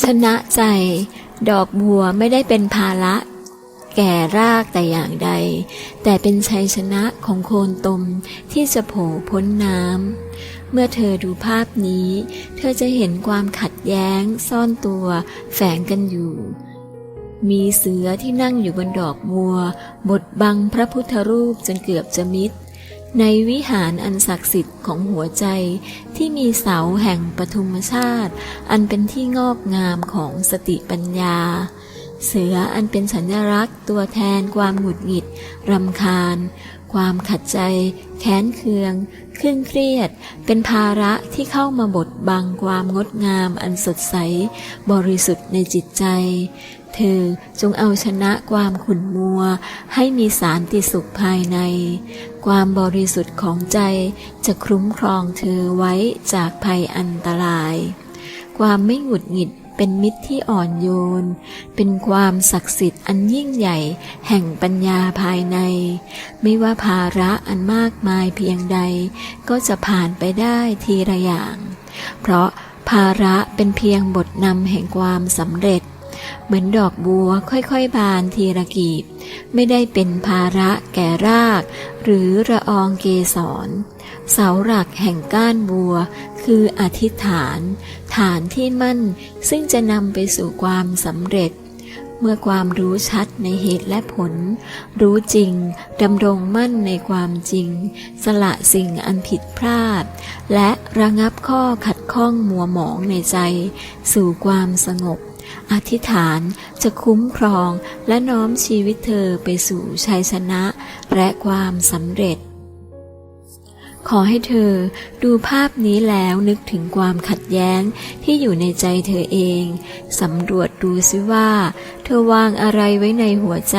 ชนะใจ ดอกบัวไม่ได้เป็นภาระ แก่รากแต่อย่างใด แต่เป็นชัยชนะของโคนตมที่จะโผล่พ้นน้ำเมื่อเธอดูภาพนี้ เธอจะเห็นความขัดแย้งซ่อนตัวแฝงกันอยู่ มีเสือที่นั่งอยู่บนดอกบัวบดบังพระพุทธรูปจนเกือบจะมิด ในวิหารอันศักดิ์สิทธิ์ของหัวใจที่มีเสาแห่งปฐุมชาติ อันเป็นที่งอกงามของสติปัญญา เสืออันเป็นสัญลักษณ์ตัวแทนความหงุดหงิด รำคาญ ความขัดใจ แค้นเคือง เคร่งเครียด เป็นภาระที่เข้ามาบดบังความงดงามอันสดใส บริสุทธิ์ในจิตใจ เธอจงเอาชนะความขุ่นมัว ให้มีสารติสุขภายใน ความบริสุทธิ์ของใจจะคุ้มครองเธอไว้จากภัยอันตราย ความไม่หงุดหงิด เป็นมิตรที่อ่อนโยน เป็นความศักดิ์สิทธิ์อันยิ่งใหญ่แห่งปัญญาภายใน ไม่ว่าภาระอันมากมายเพียงใด ก็จะผ่านไปได้ทีละอย่าง เพราะภาระเป็นเพียงบทนำแห่งความสำเร็จ เหมือนดอกบัวค่อยๆบานทีละกีบ ไม่ได้เป็นภาระแก่ราก หรือระอองเกสร เสาหลักแห่งก้านบัว คืออธิษฐาน ฐานที่มั่นซึ่งจะนำไปสู่ความสำเร็จเมื่อความรู้ชัดในเหตุและผล รู้จริง ดำรงมั่นในความจริง สละสิ่งอันผิดพลาด และระงับข้อขัดข้องมัวหมองในใจ สู่ความสงบ อธิษฐานจะคุ้มครองและน้อมชีวิตเธอไปสู่ชัยชนะและความสำเร็จ ขอให้เธอดูภาพนี้แล้วนึกถึงความขัดแย้งที่อยู่ในใจเธอเอง สำรวจดูซิว่า เธอวางอะไรไว้ในหัวใจ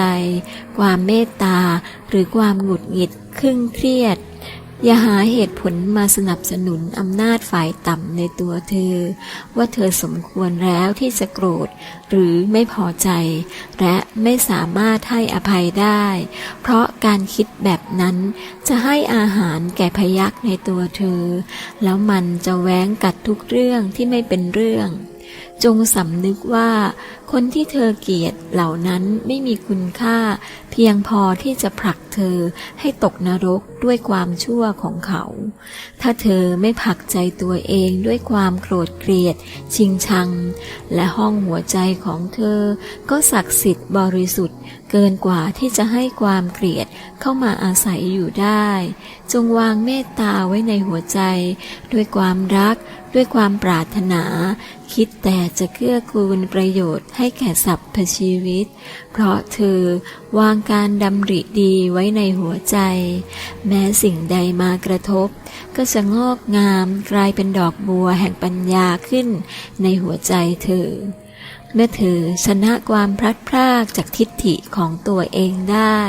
ความเมตตาหรือความหงุดหงิดครึ่งเครียด อย่าหาเหตุผลมาสนับสนุนอำนาจฝ่ายต่ำในตัวเธอ ว่าเธอสมควรแล้วที่จะโกรธ หรือไม่พอใจ และไม่สามารถให้อภัยได้ เพราะการคิดแบบนั้นจะให้อาหารแก่พยักในตัวเธอ แล้วมันจะแว้งกัดทุกเรื่องที่ไม่เป็นเรื่องจงสำนึกว่า คนที่เธอเกลียดเหล่านั้นไม่มีคุณค่า เพียงพอที่จะผลัก เธอให้ตกนรกด้วยความชั่วของเขา ถ้าเธอไม่ผลักใจตัวเองด้วยความโกรธเกลียด ชิงชัง และห้องหัวใจของเธอ ก็ศักดิ์สิทธิ์บริสุทธิ์ เกินกว่าที่จะให้ความเกลียดเข้ามาอาศัยอยู่ได้ จงวางเมตตาไว้ในหัวใจ ด้วยความรัก ด้วยความปรารถนา คิดแต่จะเกื้อกูลประโยชน์ให้แก่สรรพชีวิต เพราะเธอวางการดำริดีไว้ว้ในหัวใจ แม้สิ่งใดมากระทบ ก็จะงอกงามกลายเป็นดอกบัวแห่งปัญญาขึ้นในหัวใจเธอ เมื่อเธอชนะความพลัดพรากจากทิฏฐิของตัวเองได้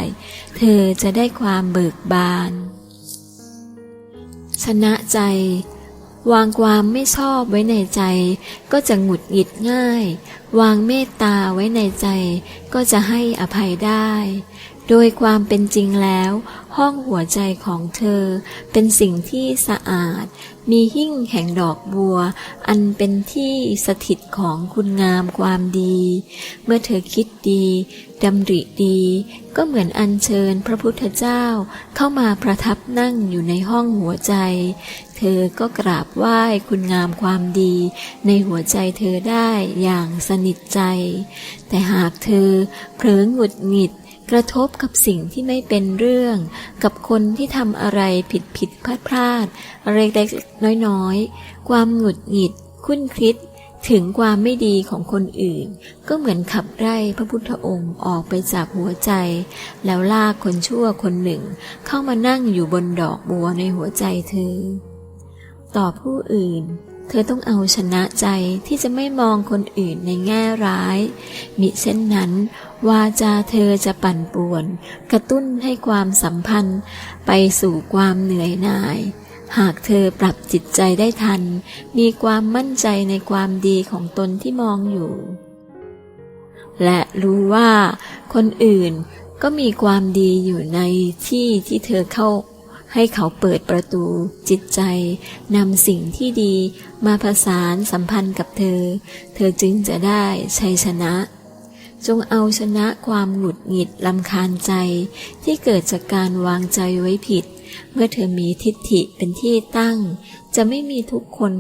เธอจะได้ความเบิกบาน ชนะใจ วางความไม่ชอบไว้ในใจ ก็จะหงุดหงิดง่าย วางเมตตาไว้ในใจ ก็จะให้อภัยได้ โดยความเป็นจริงแล้ว ห้องหัวใจของเธอ เป็นสิ่งที่สะอาด มีหิ้งแห่งดอกบัว อันเป็นที่สถิตของคุณงามความดี เมื่อเธอคิดดีดำริดี ก็เหมือนอัญเชิญพระพุทธเจ้าเข้ามาประทับนั่งอยู่ในห้องหัวใจ เธอก็กราบไหว้คุณงามความดี ในหัวใจเธอได้อย่างสนิทใจ แต่หากเธอเผลอหงุดหงิด กระทบกับสิ่งที่ไม่เป็นเรื่อง กับคนที่ทำอะไรผิดผิดพลาดพลาดอะไรเล็กๆน้อยๆ ความหงุดหงิด คุ้นคิด ถึงความไม่ดีของคนอื่น ก็เหมือนขับไล่พระพุทธองค์ออกไปจากหัวใจ แล้วลากคนชั่วคนหนึ่ง เข้ามานั่งอยู่บนดอกบัวในหัวใจเธอ ต่อผู้อื่น เธอต้องเอาชนะใจที่จะไม่มองคนอื่นในแง่ร้าย มิเช่นนั้น วาจาเธอจะปั่นป่วน กระตุ้นให้ความสัมพันธ์ ไปสู่ความเหนื่อยหน่าย หากเธอปรับจิตใจได้ทัน มีความมั่นใจในความดีของตนที่มองอยู่ และรู้ว่าคนอื่นก็มีความดีอยู่ในที่ที่เธอเข้า ให้เขาเปิดประตู จิตใจนำสิ่งที่ดีมาผสานสัมพันธ์กับเธอ เธอจึงจะได้ชัยชนะ จงเอาชนะความหงุดหงิดลำคาญใจ ที่เกิดจากการวางใจไว้ผิด เมื่อเธอมีทิฏฐิเป็นที่ตั้ง จะไม่มีทุกคน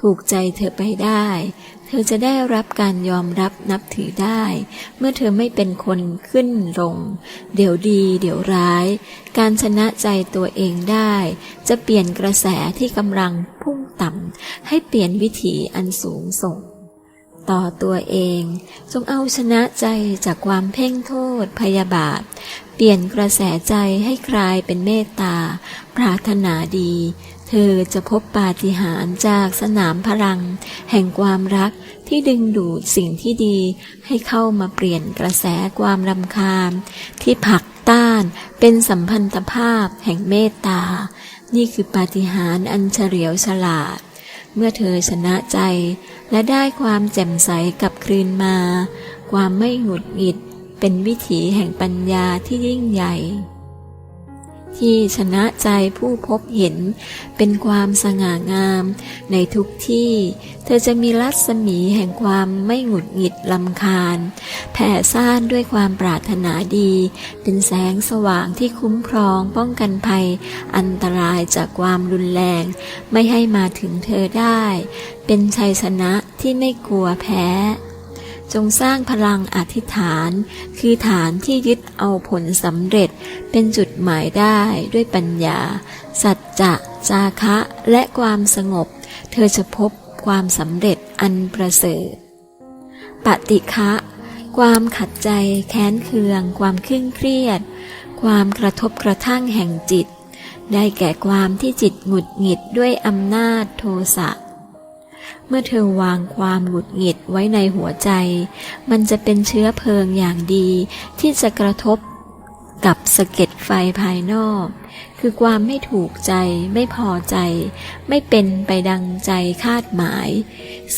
ถูกใจเธอไปได้ เธอจะได้รับการยอมรับนับถือได้ เมื่อเธอไม่เป็นคนขึ้นลง เดี๋ยวดี เดี๋ยวร้าย การชนะใจตัวเองได้ จะเปลี่ยนกระแสที่กำลังพุ่งต่ำให้เปลี่ยนวิถีอันสูงส่ง ต่อตัวเอง จงเอาชนะใจจากความเพ่งโทษพยาบาท เปลี่ยนกระแสใจให้กลายเป็นเมตตา ปรารถนาดี เธอจะพบปาฏิหาริย์จากสนามพลัง แห่งความรักที่ดึงดูดสิ่งที่ดีให้เข้ามาเปลี่ยนกระแสความรำคาญ ที่ผักต้านเป็นสัมพันธภาพแห่งเมตตา นี่คือปาฏิหาริย์อันเฉลียวฉลาด เมื่อเธอชนะใจ และได้ความแจ่มใสกลับคืนมา ความไม่หงุดหงิดเป็นวิถีแห่งปัญญาที่ยิ่งใหญ่ ที่ชนะใจผู้พบเห็น เป็นความสง่างาม ในทุกที่ เธอจะมีรัศมีแห่งความไม่หงุดหงิดลำคาญ แผ่ซ่านด้วยความปรารถนาดี เป็นแสงสว่างที่คุ้มครองป้องกันภัย อันตรายจากความรุนแรง ไม่ให้มาถึงเธอได้ เป็นชัยชนะที่ไม่กลัวแพ้ จงสร้างพลังอธิษฐาน คือฐานที่ยึดเอาผลสำเร็จเป็นจุดหมายได้ด้วยปัญญา สัจจะ จาคะ และความสงบ เธอจะพบความสำเร็จอันประเสริฐ ปฏิฆะความขัดใจแค้นเคือง ความเคร่งเครียด ความกระทบกระทั่งแห่งจิต ได้แก่ความที่จิตหงุดหงิดด้วยอำนาจโทสะ เมื่อเธอวางความหงุดหงิดไว้ในหัวใจ มันจะเป็นเชื้อเพลิงอย่างดีที่จะกระทบกับสะเก็ดไฟภายนอกคือความไม่ถูกใจ ไม่พอใจ ไม่เป็นไปดังใจคาดหมาย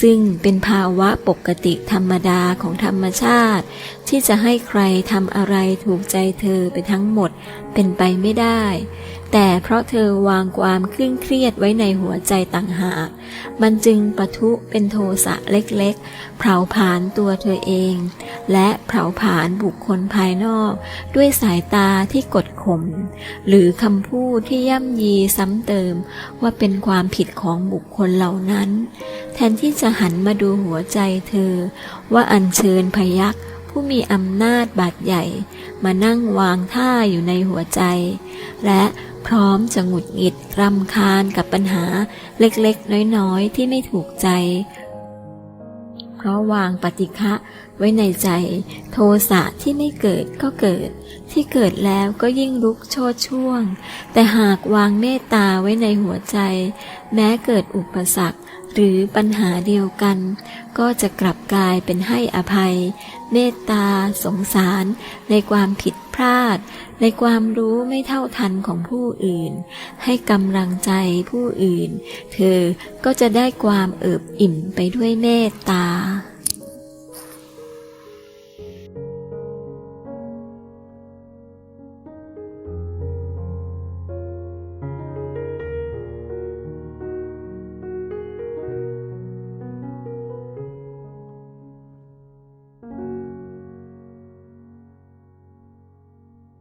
ซึ่งเป็นภาวะปกติธรรมดาของธรรมชาติ ที่จะให้ใครทำอะไรถูกใจเธอไปทั้งหมดเป็นไปไม่ได้ แต่เพราะเธอวางความเคร่งเครียดไว้ในหัวใจต่างหาก มันจึงปะทุเป็นโทสะเล็กๆ เผาผลาญตัวเธอเอง และเผาผลาญบุคคลภายนอก ด้วยสายตาที่กดข่มหรือคำพูดที่ย่ำยีซ้ำเติมว่าเป็นความผิดของบุคคลเหล่านั้น แทนที่จะหันมาดูหัวใจเธอ ว่าอัญเชิญพยักผู้มีอำนาจบาดใหญ่ มานั่งวางท่าอยู่ในหัวใจ และพร้อมจะหงุดหงิดรำคาญกับปัญหาเล็กๆ น้อยๆ ที่ไม่ถูกใจ เพราะวางปฏิฆะไว้ในใจ โทสะที่ไม่เกิดก็เกิด ที่เกิดแล้วก็ยิ่งลุกโชดช่วง แต่หากวางเมตตาไว้ในหัวใจ แม้เกิดอุปสรรค หรือปัญหาเดียวกัน ก็จะกลับกลายเป็นให้อภัย เมตตา สงสาร ในความผิดพลาด ในความรู้ไม่เท่าทันของผู้อื่น ให้กำลังใจผู้อื่น เธอก็จะได้ความเอิบอิ่มไปด้วยเมตตา